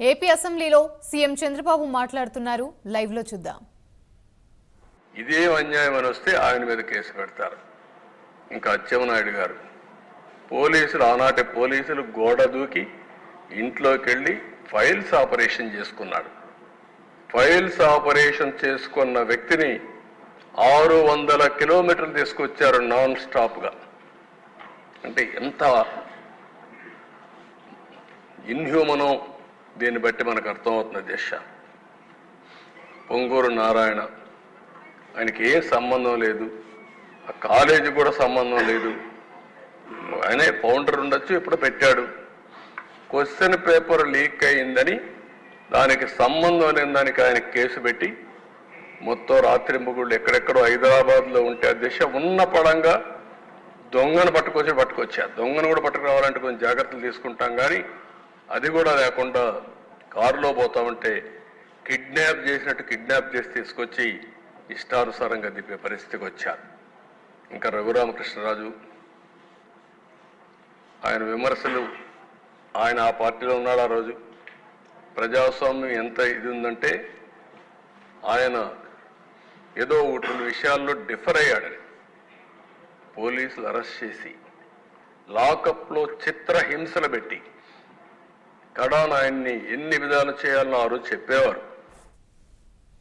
AP అసెంబ్లీలో CM Chandrababu మాట్లాడుతున్నారు. లైవ్లో చూద్దాం. ఇదే అన్యాయం అని వస్తే ఆయన మీద కేసు పెడతారు. ఇంకా అచ్చెమనాయుడు గారు పోలీసులు ఆనాటి పోలీసులు గోడ దూకి ఇంట్లోకి వెళ్ళి ఫైల్స్ ఆపరేషన్ చేసుకున్నాడు. ఫైల్స్ ఆపరేషన్ చేసుకున్న వ్యక్తిని ఆరు వందల కిలోమీటర్లు తీసుకొచ్చారు నాన్ స్టాప్గా. అంటే ఎంత ఇన్హ్యూమనో దీన్ని బట్టి మనకు అర్థమవుతుంది దిశ. పొంగూరు నారాయణ. ఆయనకి ఏం సంబంధం లేదు. ఆ కాలేజీ కూడా సంబంధం లేదు. ఆయనే ఫౌండర్ ఉండొచ్చు ఇప్పుడు పెట్టాడు. క్వశ్చన్ పేపర్ లీక్ అయిందని దానికి సంబంధం లేని దానికి ఆయన కేసు పెట్టి మొత్తం రాత్రి ముగుళ్ళు ఎక్కడెక్కడో హైదరాబాద్లో ఉంటే ఆ దిశ ఉన్న పడంగా దొంగను పట్టుకొచ్చి పట్టుకొచ్చారు. దొంగను కూడా పట్టుకురావాలంటే కొంచెం జాగ్రత్తలు తీసుకుంటాం కానీ అది కూడా లేకుండా కారులో పోతా ఉంటే కిడ్నాప్ చేసినట్టు కిడ్నాప్ చేసి తీసుకొచ్చి ఇష్టానుసారంగా దిప్పే పరిస్థితికి వచ్చారు. ఇంకా రఘురామకృష్ణరాజు ఆయన విమర్శలు ఆయన ఆ పార్టీలో ఉన్నాడు ఆ రోజు. ప్రజాస్వామ్యం ఎంత ఇది ఉందంటే ఆయన ఏదో ఒకటి రెండు విషయాల్లో డిఫర్ అయ్యాడని పోలీసులు అరెస్ట్ చేసి లాకప్లో చిత్రహింసలు పెట్టి కడాన్ ఆయన్ని ఎన్ని విధాలు చేయాలన్నారు ఆ రోజు చెప్పేవారు.